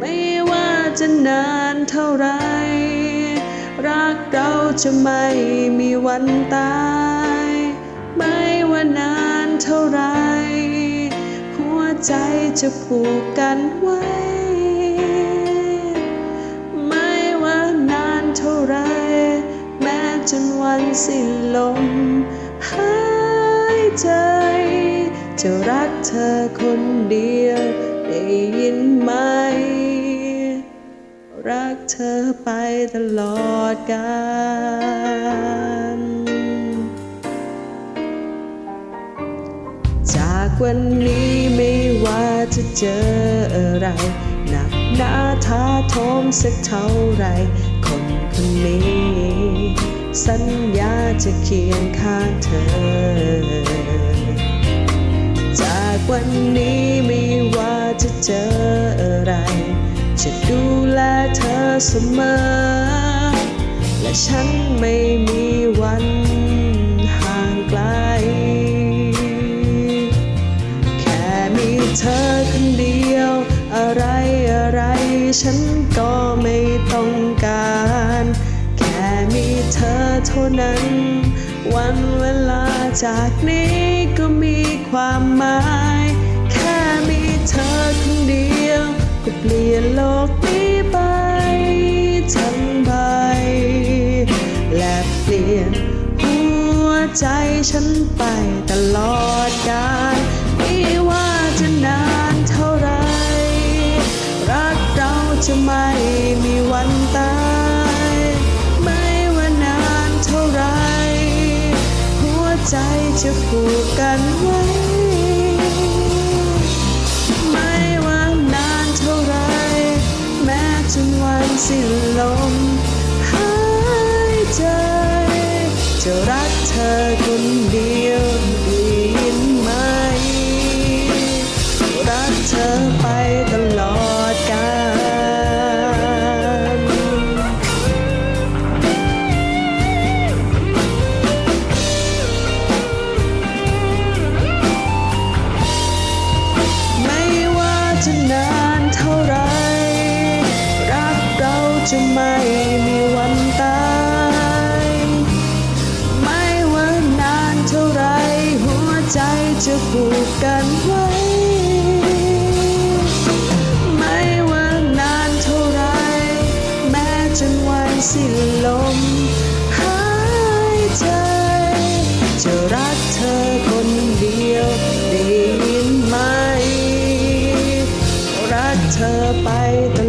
ไม่ว่าจะนานเท่าไร รักเราจะไม่มีวันตาย ไม่ว่านานเท่าไร หัวใจจะผูกกันไว้ ไม่ว่านานเท่าไร แม้จนวันสิ้นลมหายใจจะรักเธอคนเดียวได้ยินไหม รักเธอไปตลอดกาลจากวันนี้ไม่ว่าจะเจออะไรหนักหนาท้าทมสักเท่าไร คนคนนี้ สัญญาจะเคียงข้างเธอจากวันนี้ไม่ว่าจะเจออะไร จะดูแลเธอเสมอ และฉันไม่มีวันห่างไกล แค่มีเธอคนเดียว อะไรอะไรฉันก็ไม่ต้องการ แค่มีเธอเท่านั้น วันเวลาจากนี้ก็มีความหมาย แค่มีเธอคนเดียว เปลี่ยนโลกนี้ไปทั้งใบ และเปลี่ยนหัวใจฉันไปตลอดกาลไม่ว่าจะนานเท่าไร รักเราจะไม่มีวันตาย ไม่ว่านานเท่าไร หัวใจจะผูกกันไว้ สิ้นลมหายใจ จะรักเธอคนเดียว จะไม่มีวันตาย ไม่ว่านานเท่าไรหัวใจจะผูกกันไว้ ไม่ว่านานเท่าไร แม้จนวันสิ้นลมหายใจจะรักเธอคนเดียวได้ยินไหม รักเธอไปต